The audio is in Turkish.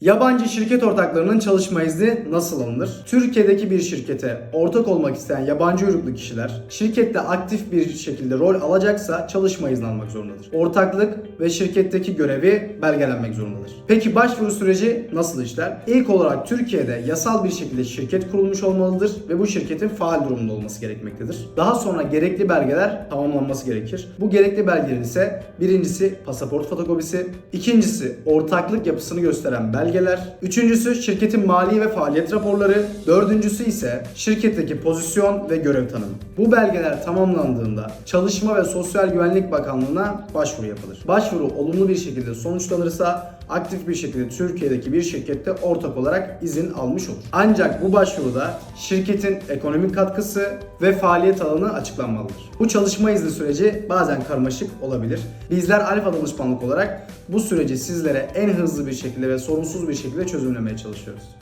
Yabancı şirket ortaklarının çalışma izni nasıl alınır? Türkiye'deki bir şirkete ortak olmak isteyen yabancı uyruklu kişiler şirkette aktif bir şekilde rol alacaksa çalışma izni almak zorundadır. Ortaklık ve şirketteki görevi belgelenmek zorundadır. Peki başvuru süreci nasıl işler? İlk olarak Türkiye'de yasal bir şekilde şirket kurulmuş olmalıdır ve bu şirketin faal durumunda olması gerekmektedir. Daha sonra gerekli belgeler tamamlanması gerekir. Bu gerekli belgelerin ise birincisi pasaport fotokopisi, ikincisi ortaklık yapısını gösteren belgeler, üçüncüsü şirketin mali ve faaliyet raporları, dördüncüsü ise şirketteki pozisyon ve görev tanımı. Bu belgeler tamamlandığında Çalışma ve Sosyal Güvenlik Bakanlığı'na başvuru yapılır. Başvuru olumlu bir şekilde sonuçlanırsa aktif bir şekilde Türkiye'deki bir şirkette ortak olarak izin almış olur. Ancak bu başvuruda şirketin ekonomik katkısı ve faaliyet alanı açıklanmalıdır. Bu çalışma izni süreci bazen karmaşık olabilir. Bizler Alfa Danışmanlık olarak bu süreci sizlere en hızlı bir şekilde ve sorunsuz bir şekilde çözümlemeye çalışıyoruz.